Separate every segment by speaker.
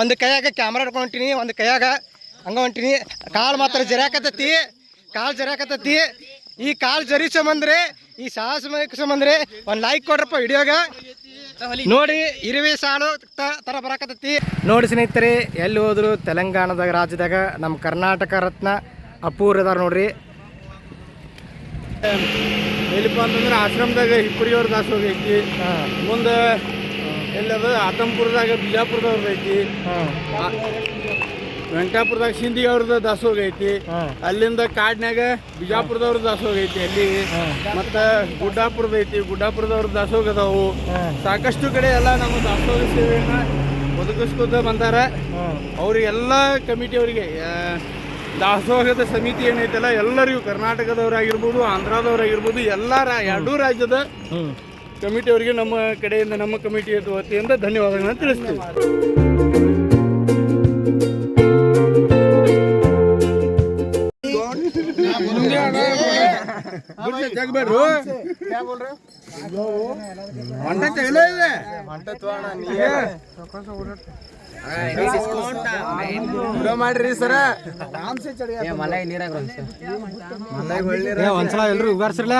Speaker 1: ಒಂದು ಕೈಯಾಗ ಕ್ಯಾಮ್ರಾ ಹಿಡ್ಕೊಂತೀನಿ ಒಂದು ಕೈಯಾಗ ಹಂಗ ಹೊಂಟಿನಿ. ಕಾಲ್ ಮಾತ್ರ ಜರಾಕತ್ತತಿ ಕಾಲ್ ಜರಾಕತ್ತತಿ ಈ ಕಾಲ್ ಜರಿ ಸಂಬಂಧ್ರೆ ಈ ಸಾಹಸ ಸಂಬಂಧ್ರೆ ಒಂದು ಲೈಕ್ ಕೊಡ್ರಪ್ಪ ವಿಡಿಯೋಗ. ನೋಡಿ ಇರುವೆ ಸಾಲು ತರ ಬರಾಕತ್ತತಿ. ನೋಡಿ ಸ್ನೇಹಿತರೆ ಎಲ್ಲಿ ಹೋದ್ರು ತೆಲಂಗಾಣದಾಗ ರಾಜ್ಯದಾಗ ನಮ್ಮ ಕರ್ನಾಟಕ ರತ್ನ ಅಪೂರ್ವದಾರ ನೋಡ್ರಿ.
Speaker 2: ಎಲ್ಲಿಪ್ಪ ಅಂತಂದ್ರೆ ಆಶ್ರಮದಾಗ ಹಿಪ್ಪರಿಯವ್ರ ದಾಸೋಗ ಐತಿ.
Speaker 1: ಹಾಂ.
Speaker 2: ಮುಂದೆ ಎಲ್ಲದ ಆತಂಪುರದಾಗ ಬಿಜಾಪುರದವ್ರದ್ದು ಐತಿ.
Speaker 1: ಹಾಂ.
Speaker 2: ವೆಂಕಟಾಪುರದಾಗ ಸಿಂಧಿ ಅವ್ರದ್ದು ದಾಸೋಗ ಐತಿ. ಅಲ್ಲಿಂದ ಕಾಡ್ನ್ಯಾಗ ಬಿಜಾಪುರದವ್ರ ದಾಸೋಗ ಐತಿ ಅಲ್ಲಿ. ಮತ್ತ ಗುಡ್ಡಾಪುರದ ಐತಿ. ಗುಡ್ಡಾಪುರದವ್ರ ದಾಸೋಗ ಅದಾವು. ಸಾಕಷ್ಟು ಕಡೆ ಎಲ್ಲ ನಮ್ಮ ದಾಸೋಗ ಸೇವೆಯನ್ನ ಒದಗಿಸ್ಕೊತ ಬಂದಾರ. ಅವ್ರಿಗೆಲ್ಲ ಕಮಿಟಿಯವರಿಗೆ ದಾಸೋಹದ ಸಮಿತಿ ಏನೈತಲ್ಲ ಎಲ್ಲರಿಗೂ ಕರ್ನಾಟಕದವರಾಗಿರ್ಬೋದು ಆಂಧ್ರದವರಾಗಿರ್ಬೋದು ಎಲ್ಲ ಎರಡೂ ರಾಜ್ಯದ
Speaker 1: ಕಮಿಟಿ
Speaker 2: ಅವರಿಗೆ ನಮ್ಮ ಕಡೆಯಿಂದ ನಮ್ಮ ಕಮಿಟಿ ವತಿಯಿಂದ ಧನ್ಯವಾದಗಳನ್ನ ತಿಳಿಸ್ತೀವಿ.
Speaker 1: ಮಾಡ್ರಿ ಸರ.
Speaker 3: ಮಲೈ ನೀರಾಗ
Speaker 1: ಒಂದ್ಸಲ ಎಲ್ರು ಉಗಾರ್ಸಿರ್ಲ.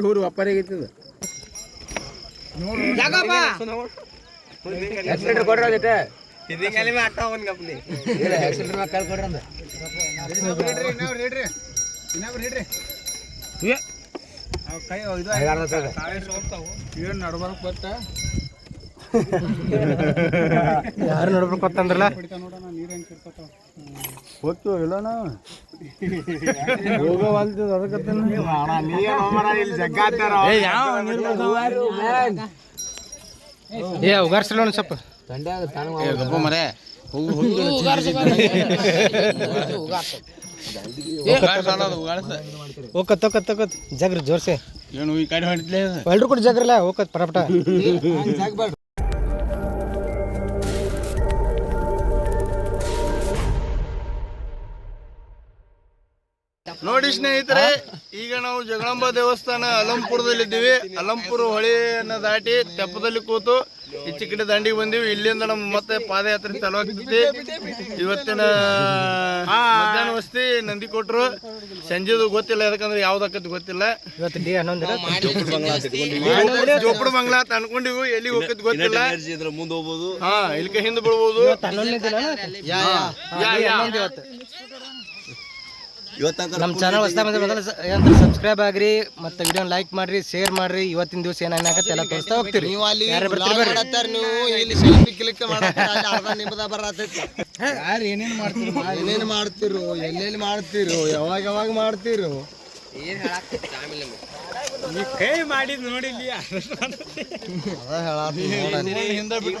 Speaker 2: ಹೂರು ಏನು
Speaker 1: ಯಾರು ನೋಡ್ಬೇಕು ಗೊತ್ತಂದ್ರಲ್ಲ?
Speaker 2: ನಾವು ಹೋಗವಲ್ತದ ಅದಕ್ಕತ್ತೇನ
Speaker 1: ಏ ಉಗಾರ್ಸಿಲ್ಲ ಒಂದು ಸ್ವಲ್ಪ
Speaker 3: ತಂಡೆ ಆಗ ತಾನು
Speaker 1: ಹೋಗತ್ ಹೋಗತ್ ಹೋಗತ್ ಜಗ್ರಿ ಜೋರ್ಸೆ
Speaker 2: ಏನು ಈ ಕಡೆ
Speaker 1: ಎಲ್ರು ಕೂಡ ಜಗ್ರಲ್ಲ ಹೋಗತ್ ಪಟಪಟ
Speaker 2: ನೋಡಿ ಸ್ನೇಹಿತರೆ ಈಗ ನಾವು ಜಗಳಂಬ ದೇವಸ್ಥಾನ ಅಲಂಪುರದಲ್ಲಿ ಇದ್ದೀವಿ ಅಲಂಪುರ ಹೊಳೆಯನ್ನ ದಾಟಿ ತೆಪ್ಪದಲ್ಲಿ ಕೂತು ಈ ಕಡೆ ದಂಡಿಗೆ ಬಂದೀವಿ. ಇಲ್ಲಿಂದ ನಮ್ಮ ಮತ್ತೆ ಪಾದಯಾತ್ರೆ ಚಾಲು ಆಗ್ತೈತಿ ಇವತ್ತಿನ ಮಧ್ಯಾಹ್ನ ವಸ್ತಿ ನಂದಿ ಕೊಟ್ರು ಸಂಜೆದು ಗೊತ್ತಿಲ್ಲ ಯಾಕಂದ್ರೆ ಯಾವ್ದಕ್ಕಂತ ಗೊತ್ತಿಲ್ಲ.
Speaker 1: ಇವತ್ತು ಡಿ ಹನ್ನೊಂದು
Speaker 2: ಜೋಪಡ ಬಂಗ್ಲಾ ಅಂತ ಅನ್ಕೊಂಡಿವು. ಎಲ್ಲಿ ಹೋಗತ್ ಗೊತ್ತಿಲ್ಲ. ಹಾ ಇಲ್ಕ ಹಿಂದ್ ಬಿಡ್ಬೋದು
Speaker 1: ಹನ್ನೊಂದನೇ ದಿನ
Speaker 2: ಯಾ, ಯಾ.
Speaker 1: ಇವತ್ತು ನಮ್ಮ ಚಾನಲ್ ಹೊಸ ಮೊದಲ ಏನಂತ ಸಬ್ಸ್ಕ್ರೈಬ್ ಆಗ್ರಿ ಮತ್ತೆ ವಿಡಿಯೋ ಲೈಕ್ ಮಾಡ್ರಿ ಶೇರ್ ಮಾಡ್ರಿ. ಇವತ್ತಿನ ದಿವಸ ಏನಾಗತ್ತೆ ಎಲ್ಲ ತೋರಿಸ್ತಾ ಹೋಗ್ತೀರಿ. ನೀವು ಬರ್ತೀರಿ ಬರ್ರಿ.
Speaker 4: ನೀವು ಇಲ್ಲಿ ಸೆಲ್ಫಿ ಕ್ಲಿಕ್ ಬರತೈತಿ.
Speaker 2: ಯಾರು ಏನೇನ್ ಮಾಡ್ತೀರಿ
Speaker 4: ಏನೇನ್ ಮಾಡ್ತಿರು ಎಲ್ಲೆಲ್ಲಿ ಮಾಡ್ತಿರು ಯಾವಾಗ ಯಾವಾಗ ಮಾಡ್ತಿರು?
Speaker 2: ಕೈ ಮಾಡಿದ್ ನೋಡಿ ಇಲ್ಲಿ ಹಿಂದ ಬಿಟ್ಟು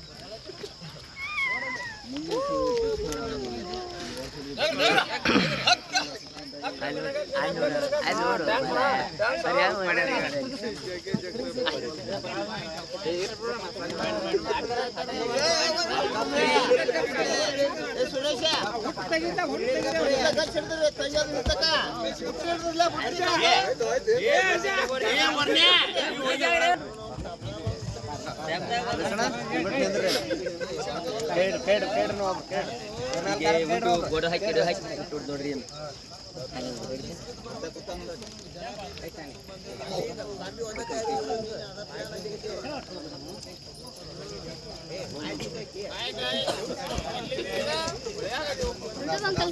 Speaker 5: ಅಂಕಲ್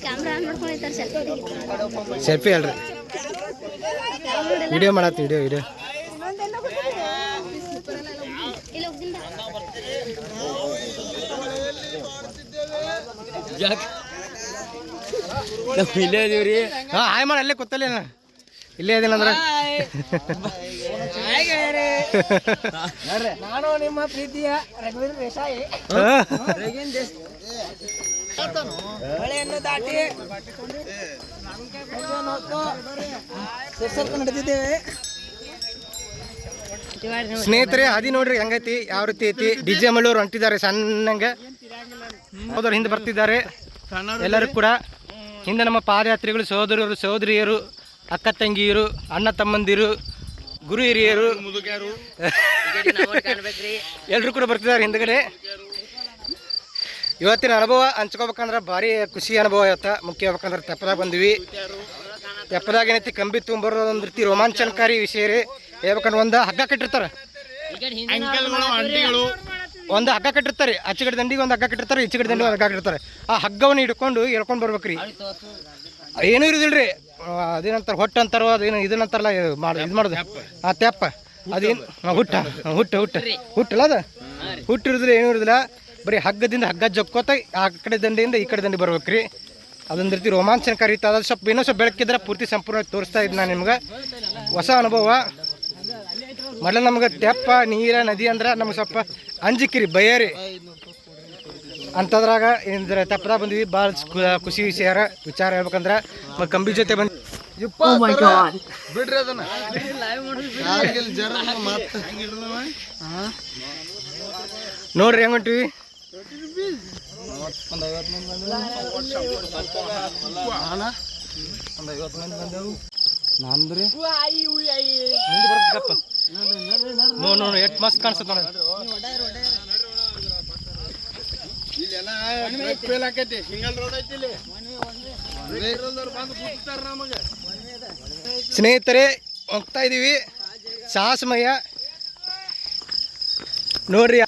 Speaker 5: ಕ್ಯಾಮ್ರಾ ಆನ್ ಹಾಕಿ ಸೆಲ್ಫಿ
Speaker 1: ಸೆಲ್ಫಿ ಅಲ್ರಿ. ವಿಡಿಯೋ ಮಾಡತ್ತಿ ವಿಡಿಯೋ ವಿಡಿಯೋ
Speaker 5: ಇಲ್ಲೇ
Speaker 3: ಇದೀವ್ರಿ
Speaker 1: ಹಾಂ ಹಾಯ್ ಮಾಡಿ ಅಲ್ಲೇ ಕೂತಲ್ಲೇ ಇಲ್ಲೇ ಇದೀನಂದ್ರೆ
Speaker 3: ನಾನು ನಿಮ್ಮ ಪ್ರೀತಿಯ ರಘುವೀರ್ ದೇಸಾಯಿ. ಮಳೆಯನ್ನು ದಾಟಿ ನಡೆದಿದ್ದೇವೆ.
Speaker 1: ಸ್ನೇಹಿತರೆ ಅದಿ ನೋಡ್ರಿ ಹೆಂಗೈತಿ? ಯಾವ ರೀತಿ ಐತಿ? ಡಿ ಜೆ ಮಳ್ಳೂರು ಹೊಂಟಿದ್ದಾರೆ ಸಣ್ಣಂಗೆ. ಹೋದವ್ರು ಹಿಂದೆ ಬರ್ತಿದ್ದಾರೆ. ಎಲ್ಲರೂ ಕೂಡ ಹಿಂದೆ ನಮ್ಮ ಪಾದಯಾತ್ರಿಗಳು ಸಹೋದರರು, ಸಹೋದರಿಯರು, ಅಕ್ಕ ತಂಗಿಯರು, ಅಣ್ಣ ತಮ್ಮಂದಿರು, ಗುರು ಹಿರಿಯರು. ಎಲ್ಲರೂ ಕೂಡ ಬರ್ತಿದ್ದಾರೆ ಹಿಂದ್ಗಡೆ. ಇವತ್ತಿನ ಅನುಭವ ಹಂಚ್ಕೋಬೇಕಂದ್ರೆ ಭಾರಿ ಖುಷಿ ಅನುಭವ ಇವತ್ತ. ಮುಖ್ಯ ಹೋಗ್ಬೇಕಂದ್ರೆ ತೆಪ್ಪದಾಗ ಬಂದ್ವಿ. ತೆಪ್ಪದಾಗ ಏನೈತಿ, ಕಂಬಿ ಬರೋ ಒಂದು ರೀತಿ ರೋಮಾಂಚನಕಾರಿ ವಿಷಯ ರೀ. ಹೇಳ್ಬೇಕಂದ್ರೆ ಒಂದು ಹಗ್ಗ ಕಟ್ಟಿರ್ತಾರೆ. ಒಂದು ಹಗ್ಗ ಕಟ್ಟಿರ್ತಾರೆ. ಅಚ್ಚಗಡೆ ದಂಡಿಗೆ ಒಂದು ಹಗ್ಗ ಕಟ್ಟಿರ್ತಾರೆ, ಈಚೆ ಕಡೆ ದಂಡಿಗೆ ಒಂದು ಹಗ್ಗ ಕಟ್ಟಿರ್ತಾರೆ. ಆ ಹಗ್ಗವನ್ನು ಹಿಡ್ಕೊಂಡು ಎಳ್ಕೊಂಡು ಬರ್ಬೇಕ್ರಿ. ಏನೂ ಇರುದಿಲ್ರಿ. ರೀ ಅದೇನಂತಾರೆ ಹೊಟ್ಟು ಅಂತಾರೋ, ಅದೇನು ಇದನ್ನಂತಾರಲ್ಲ ಮಾಡಿ ಇದು ಮಾಡೋದು. ಆ, ತೆಪ್ಪ. ಅದೇನು ಹುಟ್ಟ ಹುಟ್ಟ ಹುಟ್ಟ. ಹುಟ್ಟಲ್ಲ ಅದು? ಹುಟ್ಟಿರೋದಿಲ್ಲ ಏನೂ ಇರೋದಿಲ್ಲ. ಬರೀ ಹಗ್ಗದಿಂದ ಹಗ್ಗ ಜಕ್ಕೋತ ಆ ಕಡೆ ದಂಡೆಯಿಂದ ಈ ಕಡೆ ದಂಡೆ ಬರ್ಬೇಕ್ರಿ. ಅದೊಂದು ರೀತಿ ರೋಮಾಂಚನಕಾರಿ ಇತ್ತು ಅದು ಸ್ವಲ್ಪ ಇನ್ನೂ ಸ್ವಲ್ಪ ಬೆಳಕಿದ್ರೆ ಪೂರ್ತಿ ಸಂಪೂರ್ಣ ತೋರಿಸ್ತಾ ಇದ್ದು ನಾನು ನಿಮ್ಗೆ. ಹೊಸ ಅನುಭವ. ಮೊದಲು ನಮ್ಗೆ ತೆಪ್ಪ, ನೀರ, ನದಿ ಅಂದ್ರೆ ನಮ್ಗೆ ಸ್ವಲ್ಪ ಅಂಜಿಕಿರಿ ಬಯ್ಯಾರಿ ಅಂಥದ್ರಾಗ ಏನಂದ್ರೆ ತಪ್ಪದ ಬಂದ್ವಿ. ಭಾಳ ಖುಷಿ ವಿಷಯ ವಿಚಾರ ಹೇಳ್ಬೇಕಂದ್ರೆ ಮತ್ತು ಕಂಬಿ ಜೊತೆ ಬಂದು
Speaker 2: ಬಿಡ್ರಿ ಅದನ್ನ.
Speaker 1: ನೋಡ್ರಿ ಹೆಂಗ್ ಹೊಂಟಿವಿ
Speaker 4: ನಂದ್ರಿ
Speaker 1: ನೋ ನೋ ಎಷ್ಟು ಮಸ್ತ್ ಕಾಣಿಸ್ತದೆ ನೋಡಿ.
Speaker 2: ಇಲ್ಲೆಲ್ಲ ಟ್ರಕ್ ಫೇಲ್ ಆಕೈತಿ. ಸಿಂಗಲ್ ರೋಡ್ ಐತಿ ಇಲ್ಲಿ. ಬೇರೆದವ್ರು ಬಂದು ಕೂತಾರ ನಮಗೆ.
Speaker 1: ಸ್ನೇಹಿತರೆ ಹೋಗ್ತಾ ಇದೀವಿ. ಸಾಹಸಮಯ ನೋಡ್ರಿ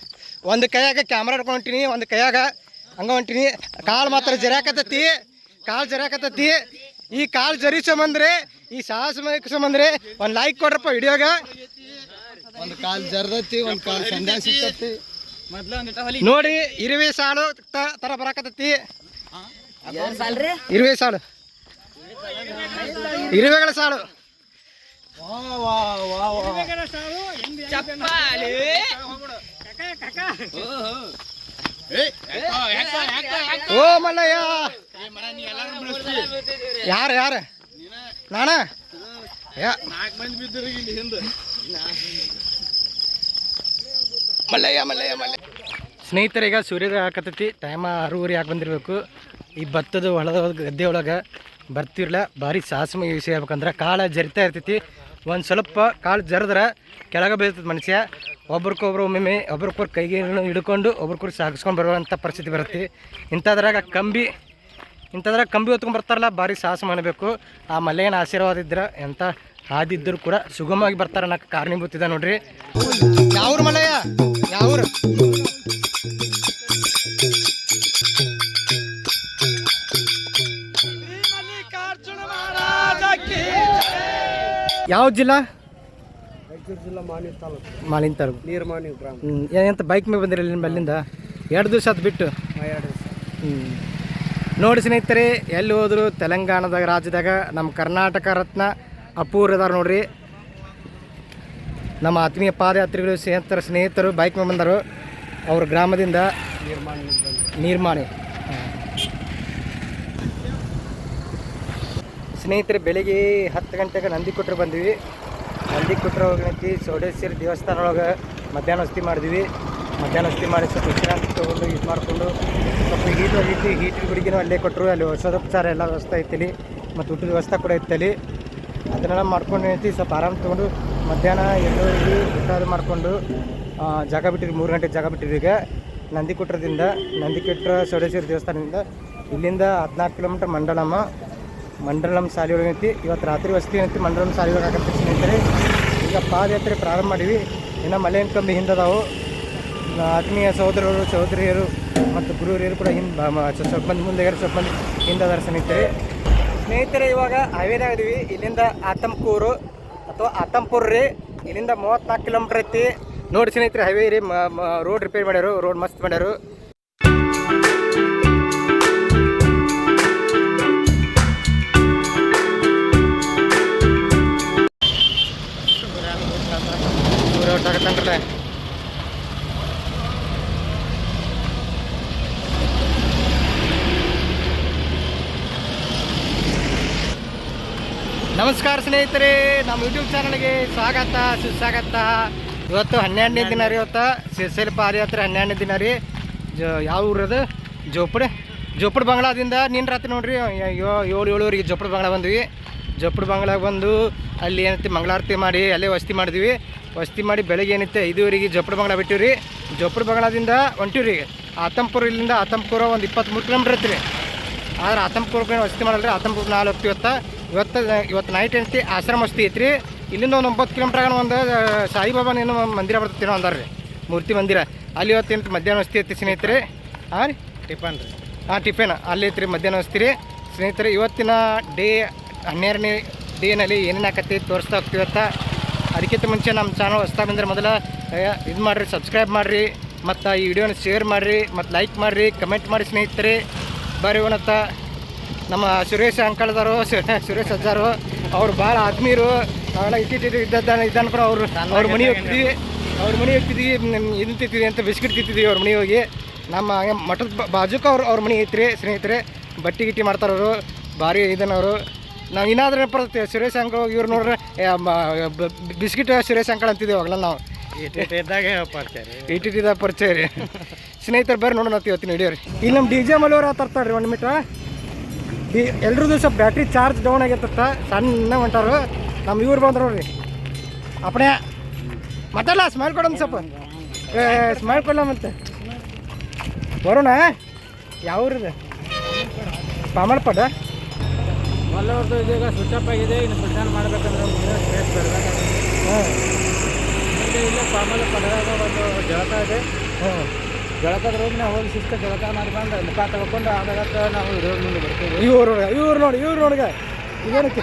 Speaker 1: ಒಂದು ಕೈಯಾಗ ಕ್ಯಾಮ್ರಾ ಹಿಡ್ಕೊಂಡು ಹೊಂಟೀನಿ ಒಂದು ಕೈಯಾಗ ಹಂಗ ಹೊಂಟೀನಿ. ಕಾಲ್ ಮಾತ್ರ ಜರಾಕತ್ತತಿ ಕಾಲು ಜರಾಕತ್ತತಿ ಈ ಕಾಲು ಜರಿಸಂಬಂದ್ರೆ ಈ ಸಾಹಸಮಯ ಸಂಬಂಧ್ರೆ ಒಂದು ಲೈಕ್ ಕೊಡ್ರಪ್ಪ ವಿಡಿಯೋಗ
Speaker 4: ಒಂದ್ ಕಾಲ್ ಜರ್ದತಿ ಒಂದ್ ಕಾಲ್ ಸಂಧ್ಯಾ ಸಿಕ್ಕತ್ತಿ.
Speaker 1: ನೋಡಿ ಇರುವೆ ಸಾಲು ತ- ತರ ಬರಾಕತ್ತೈತಿ. ಇರುವೆ ಸಾಲು ಇರುವೆಗಳ ಸಾಲು ಓ ಮಲ್ಲಯ್ಯ. ಯಾರು ಯಾರು? ನಾನಾ? ಯಾ.
Speaker 2: ನಾಲ್ಕು ಮಂದಿ ಬಿದ್ದರು ಇಲ್ಲಿ ಹಿಂದೆ.
Speaker 1: ಮಲ್ಲಯ್ಯ ಮಲ್ಲಯ್ಯ ಮಲ್ಲಯ್ಯ ಸ್ನೇಹಿತರೀಗ ಸೂರ್ಯೋದಯ ಹಾಕತೈತಿ ಟೈಮ್ ಆರೂವರೆ ಯಾಕೆ ಬಂದಿರಬೇಕು? ಈ ಭತ್ತದ ಹೊಲದ ಗದ್ದೆ ಒಳಗೆ ಬರ್ತಿರ್ಲ ಭಾರಿ ಸಾಹಸಮಯ ಯೂಸ್ ಆಗ್ಬೇಕಂದ್ರೆ ಕಾಳು ಜರಿತಾ ಇರ್ತೈತಿ. ಒಂದು ಸ್ವಲ್ಪ ಕಾಳು ಜರದ್ರೆ ಕೆಳಗೆ ಬೀಳ್ತದೆ ಮನುಷ್ಯ. ಒಬ್ರಿಗೊಬ್ರು ಒಮ್ಮೊಮ್ಮೆ ಒಬ್ರಿಗೊಬ್ರು ಕೈಗೆ ಹಿಡ್ಕೊಂಡು ಒಬ್ರಿಗೊಬ್ರು ಸಾಗಿಸ್ಕೊಂಡು ಬರುವಂಥ ಪರಿಸ್ಥಿತಿ ಬರುತ್ತೆ. ಇಂಥದ್ರಾಗ ಕಂಬಿ ಇಂಥದ್ರಾಗ ಕಂಬಿ ಹೊತ್ಕೊಂಡ್ ಬರ್ತಾರಲ್ಲ ಭಾರಿ ಸಾಹಸ ಮಾಡಬೇಕು ಆ ಮಲೆಯನ ಆಶೀರ್ವಾದ ಇದ್ರೆ ಎಂಥ ಹಾದಿದ್ದರೂ ಕೂಡ ಸುಗಮವಾಗಿ ಬರ್ತಾರೆ ಅನ್ನೋಕೆ ಕಾರಣೀಭೂತಿದೆ ನೋಡ್ರಿ. ಯಾವ್ರ ಮಲಯ್ಯ ಯಾವ್ರು ಯಾವ ಜಿಲ್ಲಾ?
Speaker 4: ಜಿಲ್ಲಾ ಮಾನ್ಯ ತಾಲೂಕು.
Speaker 1: ಮಾಲಿನ ತಾಲೂಕು.
Speaker 4: ನೀರ್ಮಾನಿ ಗ್ರಾಮ.
Speaker 1: ಬೈಕ್ ಮೇಲೆ ಬಂದಿರಲ್ಲ ನಿಮ್ಮ ಅಲ್ಲಿಂದ ಎರಡು ದಿವಸ ಅದು ಬಿಟ್ಟು?
Speaker 4: ಎರಡು
Speaker 1: ಹ್ಮ್. ನೋಡಿ ಸ್ನೇಹಿತರೆ ಎಲ್ಲಿ ಹೋದ್ರು ತೆಲಂಗಾಣದಾಗ ರಾಜ್ಯದಾಗ ನಮ್ಮ ಕರ್ನಾಟಕ ರತ್ನ ಅಪೂರ್ವದಾರ ನೋಡ್ರಿ. ನಮ್ಮ ಆತ್ಮೀಯ ಪಾದಯಾತ್ರಿಗಳು, ಸ್ನೇಹಿತರ ಸ್ನೇಹಿತರು ಬೈಕ್ ಮೇಲೆ ಬಂದರು ಅವ್ರ ಗ್ರಾಮದಿಂದ ನಿರ್ಮಾಣಿ. ಸ್ನೇಹಿತರೆ, ಬೆಳಿಗ್ಗೆ ಹತ್ತು ಗಂಟೆಗೆ ನಂದಿ ಕೊಟ್ಟರು ಬಂದ್ವಿ. ನಂದಿ ಕೊಟ್ಟರು ಹೋಗಿ ಸೋಡೇಶ್ವರಿ ದೇವಸ್ಥಾನ ಒಳಗೆ ಮಧ್ಯಾಹ್ನ ವಸ್ತಿ ಮಾಡಿದ್ವಿ. ಮಧ್ಯಾಹ್ನ ವಸ್ತಿ ಮಾಡಿ ಸ್ವಲ್ಪ ವಿಶ್ರಾಂತಿ ತೊಗೊಂಡು ಇದು ಮಾಡಿಕೊಂಡು ಸ್ವಲ್ಪ ಹೀಟ್ ಹೋಗಿತ್ತು ಹೀಟಿನ ಗುಡಿಗಿನೂ ಅಲ್ಲೇ ಕೊಟ್ಟರು ಅಲ್ಲಿ ಹೊಸದೋಪಚಾರ ಎಲ್ಲ ವ್ಯವಸ್ಥೆ ಐತಿಲಿ ಮತ್ತು ಊಟದ ವ್ಯವಸ್ಥೆ ಕೂಡ ಇತ್ತಲ್ಲಿ ಅದನ್ನೆಲ್ಲ ಮಾಡ್ಕೊಂಡು ಹೇಳ್ತೀವಿ ಸ್ವಲ್ಪ ಆರಾಮ್ ತೊಗೊಂಡು ಮಧ್ಯಾಹ್ನ ಎಲ್ಲರಿಗೆ ಊಟ ಮಾಡಿಕೊಂಡು ಜಾಗ ಬಿಟ್ಟಿರಿ, ಮೂರು ಗಂಟೆ ಜಾಗ ಬಿಟ್ಟಿದ್ವಿ ಈಗ. ನಂದಿಕುಟ್ರದಿಂದ, ನಂದಿಕುಟ್ರ ನಂದಿ ದೇವಸ್ಥಾನದಿಂದ ಇಲ್ಲಿಂದ ಹದಿನಾಲ್ಕು ಕಿಲೋಮೀಟ್ರ್ ಮಂಡಲಮ್ಮ, ಮಂಡಲಂ ಸಾಲಿ ಒಳಗೆ ಐತಿ ಇವತ್ತು ರಾತ್ರಿ ವಸ್ತಿ ಐತಿ ಮಂಡಲಂ ಸಾಲಿ ಒಳಗೆ ಸ್ನೇಹಿತರೆ ಈಗ ಪಾದಯಾತ್ರೆ ಪ್ರಾರಂಭ ಮಾಡೀವಿ. ಇನ್ನು ಮಲೆಯನ್ ಕಂಬಿ ಹಿಂದದಾವು. ಆತ್ಮೀಯ ಸಹೋದರರು, ಸಹೋದರಿಯರು ಮತ್ತು ಗುರುವರಿಯರು ಕೂಡ ಹಿಂದೆ ಸ್ವಲ್ಪ ಮಂದಿ ಮುಂದೆ ಸ್ವಲ್ಪ ಮಂದಿ ಹಿಂದದಾರ ಸ್ನೇಹಿತರೆ ಸ್ನೇಹಿತರೆ, ಇವಾಗ ಹೈವೇದಾಗ ಇದೀವಿ. ಇಲ್ಲಿಂದ ಆತಂಕೂರು ಅಥವಾ ಆತಂಪುರ್ ರೀ, ಇಲ್ಲಿಂದ ಮೂವತ್ನಾಲ್ಕು ಕಿಲೋಮೀಟರ್ ಐತಿ. ನೋಡಿ ಸ್ನೇಹಿತರೆ ಹೈವೇ ರೀ ರೋಡ್ ರಿಪೇರ್ ಮಾಡ್ಯಾರು ರೋಡ್ ಮಸ್ತ್ ಮಾಡ್ಯಾರು. ನಮಸ್ಕಾರ ಸ್ನೇಹಿತರೆ, ನಮ್ಮ ಯೂಟ್ಯೂಬ್ ಚಾನಲ್ಗೆ ಸ್ವಾಗತ, ಸುಸ್ವಾಗತ. ಇವತ್ತು ಹನ್ನೆರಡನೇ ದಿನ ರೀ ಇವತ್ತು. ಸಿರ್ಸೆಲ್ ಪಾದಯಾತ್ರೆ ಹನ್ನೆರಡನೇ ದಿನ ರೀ. ಜ, ಯಾವ ಊರದು ಜೋಪಡೆ, ಜೋಪಡ್ ಬಂಗ್ಲಾದಿಂದ ನಿನ್ನ ರಾತ್ರಿ ನೋಡ್ರಿ. ಏಳು ಏಳುವರೆಗೆ ಜೋಪಡ್ ಬಂಗ್ಲಾ ಬಂದ್ವಿ. ಜೋಪಡ್ ಬಂಗ್ಲಾಗೆ ಬಂದು ಅಲ್ಲಿ ಏನೈತಿ ಮಂಗಳಾರತಿ ಮಾಡಿ, ಅಲ್ಲೇ ವಸ್ತಿ ಮಾಡಿದ್ವಿ. ವಸ್ತಿ ಮಾಡಿ ಬೆಳಗ್ಗೆ ಏನೈತೆ? ಐದುವರೆಗೆ ಜೋಪಡ್ ಬಂಗ್ಲಾ ಬಿಟ್ಟಿವಿ ರೀ. ಜೋಪಡ್ ಬಂಗ್ಲಾದಿಂದ ಹೊಂಟಿವಿ ರೀ. ಆತಂಪುರ ಇಲ್ಲಿಂದ ಆತಂಪುರ ಒಂದು ಇಪ್ಪತ್ತ್ಮೂರು ಕಿಲೋಮೀಟ್ರ್ ಐತ್ರಿ. ಆದ್ರೆ ಆತಂಪುರಕ್ಕೆ ವಸ್ತಿ ಮಾಡಲ್ರಿ ಆತಂಪುರ ನಾಳೆ ಹೋಗ್ತೀವಿ ಇವತ್ತು ಇವತ್ತು ನೈಟ್ ಏನೈತಿ ಆಶ್ರಮ ವಸ್ತಿ ಐತ್ರಿ. ಇಲ್ಲಿಂದ ಒಂದು ಒಂಬತ್ತು ಕಿಲೋಮೀಟ್ರಾಗ ಒಂದು ಸಾಯಿಬಾಬಾನ ಏನೋ ಮಂದಿರ ಬರ್ತೀನೋ ಅಂದಾರ ರೀ ಮೂರ್ತಿ ಮಂದಿರ. ಅಲ್ಲಿ ಇವತ್ತು ಏನು ಮಧ್ಯಾಹ್ನ ವಸ್ತಿ ಐತಿ ಸ್ನೇಹಿತರೆ? ಹಾಂ ರೀ? ಟಿಫನ್ ರೀ. ಹಾಂ ಟಿಫನ್. ಅಲ್ಲಿ ಐತ್ರಿ ಮಧ್ಯಾಹ್ನ ವಸ್ತಿ ರೀ. ಸ್ನೇಹಿತರೆ ಇವತ್ತಿನ ಡೇ ಹನ್ನೆರಡನೇ ಡೇನಲ್ಲಿ ಏನೇನು ಆಕತಿ ತೋರಿಸ್ತಾ ಹೋಗ್ತೀವಿ ಇವತ್ತ. ಅದಕ್ಕಿಂತ ಮುಂಚೆ ನಮ್ಮ ಚಾನಲ್ ಹೊಸ್ತಾ ಬಂದರೆ ಮೊದಲ ಇದು ಮಾಡಿರಿ ಸಬ್ಸ್ಕ್ರೈಬ್ ಮಾಡಿರಿ ಮತ್ತು ಈ ವಿಡಿಯೋನ ಶೇರ್ ಮಾಡಿರಿ ಮತ್ತು ಲೈಕ್ ಮಾಡಿರಿ ಕಮೆಂಟ್ ಮಾಡಿ ಸ್ನೇಹಿತರೆ. ಬರೀ ಇವನತ್ತ ನಮ್ಮ ಸುರೇಶ್ ಅಂಕಳ್ದವರು ಸುರೇಶ್ ಅಜ್ಜಾರು ಅವ್ರು ಭಾಳ ಆತ್ಮೀಯರು. ನಾವೆಲ್ಲ ಇಟ್ಟಿದ್ದು ಇದ್ದದ್ದ ಇದ್ದಾನ ಕೂಡ ಅವರು ಅವ್ರ ಮನೆ ಹೋಗ್ತಿದ್ವಿ ಅವ್ರ ಮನೆ ಹೋಗ್ತಿದ್ವಿ ಇದನ್ನ ತಿಂತಿದ್ವಿ ಅಂತ ಬಿಸ್ಕಿಟ್ ತಿಂತಿದ್ವಿ ಅವ್ರ ಮನೆ ಹೋಗಿ. ನಮ್ಮ ಮಠದ ಬಾಜುಕ ಅವ್ರು ಅವ್ರ ಮನೆ ಐತ್ರಿ ಸ್ನೇಹಿತರೆ. ಬಟ್ಟಿ ಗಿಟ್ಟಿ ಮಾಡ್ತಾರವರು ಭಾರಿ ಇದನ್ನವರು ನಾವು ಏನಾದ್ರೂ ಬರುತ್ತೆ ಸುರೇಶ್ ಅಂಕಲ್ ಇವ್ರು ನೋಡ್ರೆ ಬಿಸ್ಕಿಟ್ ಸುರೇಶ್ ಅಂಕಲ್ ಅಂತಿದ್ದೇವೆ ಅವಾಗಲ್ಲ ನಾವು. ಇಟ್ಟಿದ್ದ ಪರಿಚಯ ರೀ. ಸ್ನೇಹಿತರು ಬರ್ರಿ ನೋಡೋಣ ಇವತ್ತಿನ ವಿಡಿಯೋ ರೀ ಇಲ್ಲಿ ನಮ್ಮ ಡಿ ಜೆ ಮಲೋರ ತರ್ತಾರೆ ರೀ ಒಂದು ಮೀಟ್ರ ಡಿ ಎಲ್ರದ್ದು ಸ್ವಲ್ಪ ಬ್ಯಾಟ್ರಿ ಚಾರ್ಜ್ ಡೌನ್ ಆಗಿರ್ತತ್ತ ಸಣ್ಣ ಹೊಂಟಾರು. ನಮ್ಮ ಇವ್ರು ಬಂದ್ರು ನೋಡ್ರಿ. ಅಪ್ಪಣೆ. ಮತ್ತಲ್ಲ ಸ್ಮೈಲ್ ಕೊಡೋಣ ಸ್ವಲ್ಪ. ಏ ಸ್ಮೈಲ್ ಕೊಡಲ ಮತ್ತೆ? ಬರೋಣ ಯಾವ ಊರಿದೆ? ಪಾಮಲ್ಪಡ
Speaker 3: ಮಲ್ಲವರ್ದು ಇದೀಗ ಸ್ವಿಚ್ ಆಫ್ ಆಗಿದೆ ಇನ್ನು ಸ್ವಿಚ್ ಆನ್ ಮಾಡ್ಬೇಕಂದ್ರೆ ಮುಂದೆ ಸ್ಪೇಸ್ ಬರಬೇಕಾಗುತ್ತೆ
Speaker 1: ಹಾಂ.
Speaker 3: ಮುಂದೆ ಇಲ್ಲೇ ಪಾಮಲ್ ಪದರಾಗ ಒಂದು ಜಳಕ ಇದೆ.
Speaker 1: ಹಾಂ.
Speaker 3: ಜಳಕದ ರೋಗ ನಾವು ಹೋಗಿ ಶಿಸ್ತ ಜಳಕ ಮಾಡ್ಕೊಂಡು ಮುಖ ತಗೊಂಡು ಆಮೇಲೆ ನಾವು ರೋಗ ಮುಂದೆ ಬರ್ತೀವಿ.
Speaker 1: ಇವ್ರು ಇವ್ರು ನೋಡಿ ಇವ್ರು ನೋಡ್ಗ ಇದೇನಕ್ಕೆ?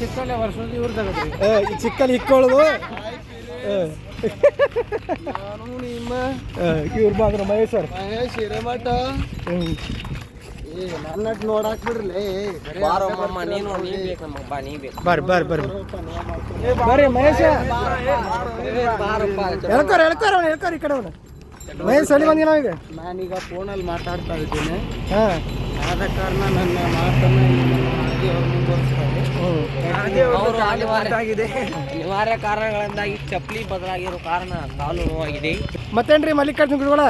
Speaker 3: ಚಿಕ್ಕಲ್ಲೇ ವರ್ಷದ ಇವ್ರು ತಗೋದ್ರಿ.
Speaker 1: ಈ ಚಿಕ್ಕಲ್ಲಿ ಇಕ್ಕೊಳ್ಳೋದು ಇವ್ರು ಬಂದ್ರು ಮಹೇಶ್ ಸರ್
Speaker 4: ಮಹೇಶ್ ಹಿರೇಮಠ. ಏ ನನ್ನ ನೋಡಾಕ್ ಬಿಡ್ರಿ
Speaker 1: ಬರ್ರಿ ಬರ್ರಿ ಬರ್ರಿ ಬರ್ರಿ ಮಹೇಶ. ಎಳ್ಕೋರ ಎಳ್ಕೋರ ಅವ್ನು ಎಳ್ಕೋರ ಈ ಕಡೆ ಅವನು. ಈಗ
Speaker 4: ನಾನೀಗ ಫೋನಲ್ಲಿ ಮಾತಾಡ್ತಾ ಇದ್ದೀನಿ.
Speaker 1: ಹಾಂ.
Speaker 4: ಆದ ಕಾರಣ ನನ್ನ ಮಾತನ್ನು
Speaker 3: ಅನಿವಾರ್ಯ ಕಾರಣಗಳಿಂದಾಗಿ ಚಪ್ಪಲಿ ಬದಲಾಗಿರೋ ಕಾರಣ ಕಾಲು ನೋವಾಗಿದೆ.
Speaker 1: ಮತ್ತೇನ್ರಿ ಮಲ್ಲಿಕಾರ್ಜುನ್ ಗುರುಗಳ?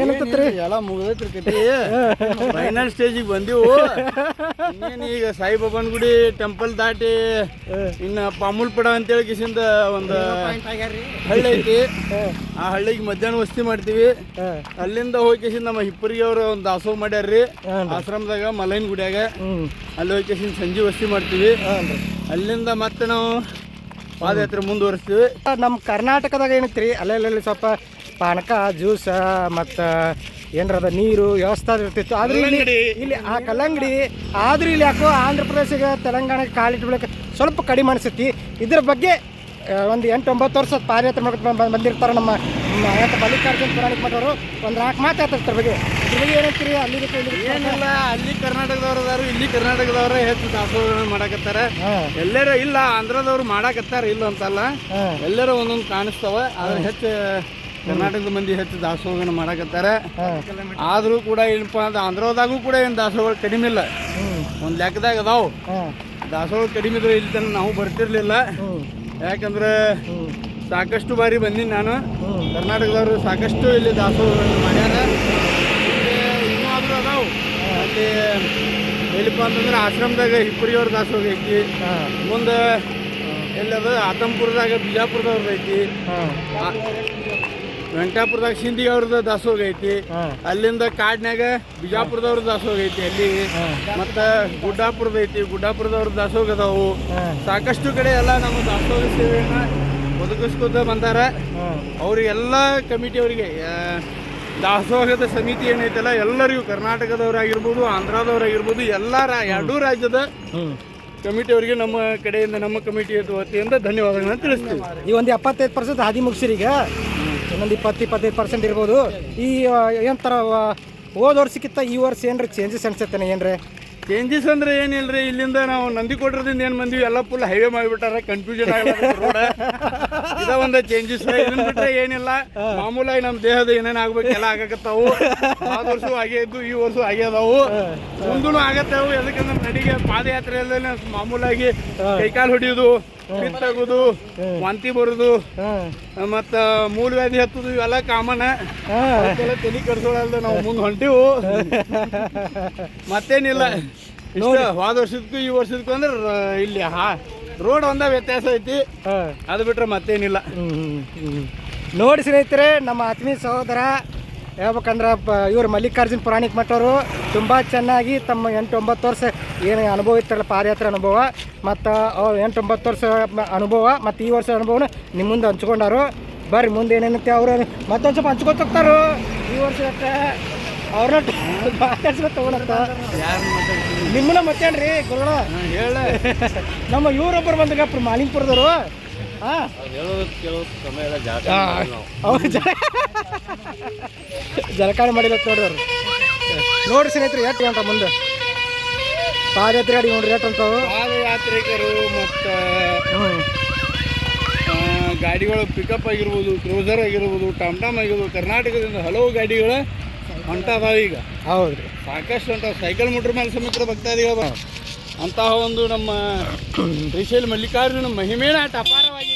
Speaker 1: ಏನಂತತ್ರಿ
Speaker 2: ಎಲ್ಲ ಮುಗಿದೈತ್ರಿ ಕತಿ ಫೈನಲ್ ಸ್ಟೇಜಿಗೆ ಬಂದೆವು. ಇನ್ನೇನು ಈಗ ಸಾಯಿಬಾಬನ್ ಗುಡಿ ಟೆಂಪಲ್ ದಾಟಿ ಇನ್ನು ಅಂತ ಅಂತೇಳಿ ಕಿಸಿಂದ ಒಂದು ಹಳ್ಳಿ ಐತಿ. ಆ ಹಳ್ಳಿಗೆ ಮಧ್ಯಾಹ್ನ ವಸ್ತಿ ಮಾಡ್ತೀವಿ. ಅಲ್ಲಿಂದ ಹೋಗಿ ಕಿಸಿಂದ ನಮ್ಮ ಹಿಪ್ಪರಿಗೆ ಅವರು ಒಂದು ದಾಸೋಹ ಮಾಡ್ಯಾರ್ರಿ. ಆಶ್ರಮದಾಗ ಮಲೈನ್ ಗುಡಿಯಾಗ. ಅಲ್ಲಿ ಹೋಗಿ ಕಿಸಿಂದ ಸಂಜೆ ವಸ್ತಿ ಮಾಡ್ತೀವಿ. ಅಲ್ಲಿಂದ ಮತ್ತೆ ನಾವು ಪಾದಯಾತ್ರೆ ಮುಂದುವರಿಸ್ತೀವಿ.
Speaker 1: ನಮ್ಮ ಕರ್ನಾಟಕದಾಗ ಏನೈತ್ರಿ? ಅಲ್ಲೆಲ್ಲಿ ಸ್ವಲ್ಪ ಪಾನಕ ಜ್ಯೂಸ ಮತ್ತು ಏನರದ ನೀರು ವ್ಯವಸ್ಥೆ ಇರ್ತಿತ್ತು. ಆದ್ರೆ ಇಲ್ಲಿ ಇಲ್ಲಿ ಆ ಕಲ್ಲಂಗಡಿ ಆದ್ರೆ ಇಲ್ಲಿ ಯಾಕೋ ಆಂಧ್ರ ಪ್ರದೇಶಕ್ಕೆ ತೆಲಂಗಾಣಕ್ಕೆ ಕಾಲಿಟ್ಬಿಡಕ್ಕೆ ಸ್ವಲ್ಪ ಕಡಿಮೆ ಅನಿಸುತ್ತೆ ಇದ್ರ ಬಗ್ಗೆ ಒಂದು ಎಂಟು ಒಂಬತ್ತು ವರ್ಷ ಪಾದಯಾತ್ರೆ ಮಾಡ್ಕೊಂಡು ಬಂದ್- ಬಂದಿರ್ತಾರೆ ನಮ್ಮ ಆಯತ ಮಲ್ಲಿಕಾರ್ಜುನ ಪುರಾಣಿಕ್ ಮಾಡೋರು ಒಂದು ನಾಲ್ಕು ಮಾತಾಡ್ತಾರೆ ಬಗ್ಗೆ. ಇದ್ರ ಬಗ್ಗೆ ಏನಂತೀರಿ ಅಲ್ಲಿ
Speaker 2: ಏನಿಲ್ಲ ಅಲ್ಲಿ ಕರ್ನಾಟಕದವ್ರು ಅದಾರು ಇಲ್ಲಿ ಕರ್ನಾಟಕದವರೇ ಹೆಚ್ಚು ದಾಸೋಹಗಳನ್ನ ಮಾಡಕತ್ತಾರ. ಎಲ್ಲರೂ ಇಲ್ಲ ಆಂಧ್ರದವ್ರು ಮಾಡಾಕತ್ತಾರ ಇಲ್ಲ ಅಂತಲ್ಲ. ಎಲ್ಲರೂ ಒಂದೊಂದು ಕಾಣಿಸ್ತಾವ ಆದ್ರೆ ಹೆಚ್ಚು ಕರ್ನಾಟಕದ ಮಂದಿ ಹೆಚ್ಚು ದಾಸೋಹನ ಮಾಡಾಕತ್ತಾರ. ಆದರೂ ಕೂಡ ಏನಪ್ಪ ಅಂತ ಆಂಧ್ರದಾಗೂ ಕೂಡ ಏನು ದಾಸೋಹಗಳು ಕಡಿಮೆ ಇಲ್ಲ. ಒಂದು ಲೆಕ್ಕದಾಗ ಅದಾವು.
Speaker 1: ದಾಸೋಹಗಳು
Speaker 2: ದಾಸೋಹ ಕಡಿಮೆ ಇದ್ರೆ ಇಲ್ಲಿ ತನಕ ನಾವು ಬರ್ತಿರ್ಲಿಲ್ಲ. ಯಾಕಂದ್ರೆ ಸಾಕಷ್ಟು ಬಾರಿ ಬಂದೀನಿ ನಾನು. ಕರ್ನಾಟಕದವರು ಸಾಕಷ್ಟು ಇಲ್ಲಿ ದಾಸೋಹಗಳನ್ನು ಮಾಡ್ಯಾರ. ಇನ್ನೂ ಆದರೂ ಅದಾವು. ಅಲ್ಲಿ ಎಲ್ಲಿಪ್ಪ ಅಂತಂದ್ರೆ ಆಶ್ರಮದಾಗ ಹಿಪ್ಪರಿಯವ್ರ ದಾಸೋಹ ಐತಿ. ಮುಂದೆ ಎಲ್ಲದ ಆತಂಪುರದಾಗ ಬಿಜಾಪುರದವ್ರದ್ದು ಐತಿ. ವೆಂಕಟಾಪುರದಾಗ ಸಿಂಧಿ ಅವ್ರದ್ದು ದಾಸೋಗ ಐತಿ ಅಲ್ಲಿಂದ ಕಾಡ್ನ್ಯಾಗ ಬಿಜಾಪುರದವ್ರ ದಾಸೋಗ ಐತಿ ಅಲ್ಲಿ. ಮತ್ತ ಗುಡ್ಡಾಪುರದ ಐತಿ. ಗುಡ್ಡಾಪುರದವ್ರ ದಾಸೋಗ ಅದಾವು. ಸಾಕಷ್ಟು ಕಡೆ ಎಲ್ಲ ನಮ್ಮ ದಾಸೋಗ ಸೇವೆಯನ್ನ ಒದಗಿಸ್ಕೊತ ಬಂದಾರ. ಅವ್ರಿಗೆಲ್ಲ ಕಮಿಟಿ ಅವರಿಗೆ ದಾಸೋಹದ ಸಮಿತಿ ಏನೈತಲ್ಲ ಎಲ್ಲರಿಗೂ ಕರ್ನಾಟಕದವರಾಗಿರ್ಬೋದು ಆಂಧ್ರದವರಾಗಿರ್ಬೋದು ಎಲ್ಲ ರಾ ಎರಡೂ ರಾಜ್ಯದ
Speaker 1: ಕಮಿಟಿ
Speaker 2: ಕಮಿಟಿಯವರಿಗೆ ನಮ್ಮ ಕಡೆಯಿಂದ ನಮ್ಮ ಕಮಿಟಿ ವತಿಯಿಂದ ಧನ್ಯವಾದಗಳನ್ನ ತಿಳಿಸ್ತೀವಿ.
Speaker 1: ಈ ಒಂದು ಎಪ್ಪತ್ತೈದು ಪರ್ಸೆಂಟ್ ಹಾದಿ ಮುಗಿಸಿರಿ ಈಗ. ಇನ್ನೊಂದು ಇಪ್ಪತ್ತು, ಇಪ್ಪತ್ತೈದು ಪರ್ಸೆಂಟ್ ಇರ್ಬೋದು. ಈ ಏನಂತಾರ ಹೋದ ವರ್ಷಕ್ಕಿಂತ ಈ ವರ್ಷ ಏನ್ರಿ ಚೇಂಜಸ್ ಅನ್ಸುತ್ತೆ ಏನ್ರಿ?
Speaker 2: ಚೇಂಜಸ್ ಅಂದ್ರೆ ಏನಿಲ್ರಿ? ಇಲ್ಲಿಂದ ನಾವು ನಂದಿಕೋಟ್ರದಿಂದ ಏನ್ ಬಂದಿವಿ? ಎಲ್ಲ ಫುಲ್ ಹೈವೇ ಮಾಡಿಬಿಟ್ಟಾರ. ಕನ್ಫ್ಯೂಷನ್ ರೋಡ್ ಇದ ಒಂದು ಚೇಂಜಸ್ ಬಿಟ್ರೆ ಏನಿಲ್ಲ. ಮಾಮೂಲಾಗಿ ನಮ್ಮ ದೇಹದ ಏನೇನು ಆಗ್ಬೇಕು ಎಲ್ಲ ಆಗಕತ್ತಾವು. ಆದ ವರ್ಷ ಆಗೇ ಇದ್ದು, ಈ ವರ್ಷ ಆಗ್ಯದವು ಮುಂದೂ ಆಗತ್ತಾವು ಯಾಕಂದ್ರೆ ನಡಿಗೆ ಪಾದಯಾತ್ರೆಯಲ್ಲೇ ಮಾಮೂಲಾಗಿ ಕೈಕಾಲು ಹೊಡಿಯೋದು ಬಿತ್ತಾಗೋದು ವಾಂತಿ ಬರೋದು, ಮತ್ತ ಮೂಲ ವ್ಯಾಧಿ ಹತ್ತದು, ಇವೆಲ್ಲ ಕಾಮನ್ ತಲೆ ಕಡ್ಸೋಳಲ್ದ ನಾವು ಮುಂದೆ ಹೊಂಟಿವು. ಮತ್ತೇನಿಲ್ಲ. ಇಷ್ಟ? ಹೋದ ವರ್ಷದಕ್ಕೂ ಈ ವರ್ಷದಕ್ಕೂ ಅಂದ್ರೆ ರ- ಇಲ್ಲಿ ಹಾ ರೋಡ್ ಒಂದ ವ್ಯತ್ಯಾಸ ಐತಿ.
Speaker 1: ಹಾಂ.
Speaker 2: ಅದು ಬಿಟ್ರೆ ಮತ್ತೇನಿಲ್ಲ.
Speaker 1: ನೋಡಿ ಸ್ನೇಹಿತರೆ ನಮ್ಮ ಆತ್ಮೀಯ ಸಹೋದರ ಹೇಳ್ಬೇಕಂದ್ರೆ ಇವರು ಮಲ್ಲಿಕಾರ್ಜುನ್ ಪುರಾಣಿಕ ಮಠವರು ತುಂಬ ಚೆನ್ನಾಗಿ ತಮ್ಮ ಎಂಟು ಒಂಬತ್ತು ವರ್ಷ ಏನು ಅನುಭವ ಇತ್ತಲ್ಲ ಪಾದಯಾತ್ರೆ ಅನುಭವ. ಮತ್ತು ಅವ್ರು ಎಂಟು ಒಂಬತ್ತು ವರ್ಷ ಮ- ಅನುಭವ ಮತ್ತು ಈ ವರ್ಷ ಅನುಭವನ ನಿಮ್ಮ ಮುಂದೆ ಹಂಚ್ಕೊಂಡಾರು. ಬರ್ರಿ ಮುಂದೆ ಏನೇನಂತೆ ಅವರು ಮತ್ತೊಂದು ಸ್ವಲ್ಪ ಹಂಚ್ಕೊತ ಹೋಗ್ತಾರು. ಈ ವರ್ಷ ಅವ್ರನ್ನ ಮಾತಾಡ್ಸ್ಬೇಕು ತಗೊಳತ್ತ. ನಿಮ್ಮನ್ನ ಮತ್ತೇನ್ರಿ ಗುರುಗಳ?
Speaker 2: ಹೇಳ
Speaker 1: ನಮ್ಮ ಇವರೊಬ್ಬರು ಬಂದಾಗ ಮಾಲಿಂಗ್ಪುರದವರು ಜಲಕಾಣಿ ಮಾಡಿಲ್ಲ ನೋಡ್ರಿ ಅವ್ರು. ನೋಡ್ರಿ ಸ್ನೇಹಿತರು ಎಷ್ಟು ಗಂಟ ಮುಂದೆ? ಪಾದಯಾತ್ರೆ ಅಡಿ ನೋಡ್ರಿ ಎಷ್ಟು ಅಂತಾವು
Speaker 2: ಪಾದಯಾತ್ರಿಕರು ಮತ್ತೆ ಗಾಡಿಗಳು ಪಿಕಪ್ ಆಗಿರ್ಬೋದು ಕ್ರೂಸರ್ ಆಗಿರ್ಬೋದು ಟಮ್ ಟಮ್ ಆಗಿರ್ಬೋದು ಕರ್ನಾಟಕದಿಂದ ಹಲವು ಗಾಡಿಗಳ ಹೊಂಟದಾವ ಈಗ.
Speaker 1: ಹೌದ್ರಿ.
Speaker 2: ಸಾಕಷ್ಟು ಅಂತ ಸೈಕಲ್ ಮೋಟ್ರ್ ಮೇಲೆ ಸಮೇತ ಭಕ್ತಾದಿಗಳು ಅಂತಹ ಒಂದು ನಮ್ಮ ಶ್ರೀಶೈಲ ಮಲ್ಲಿಕಾರ್ಜುನ ಮಹಿಮೇನ ಅಪಾರವಾಗಿ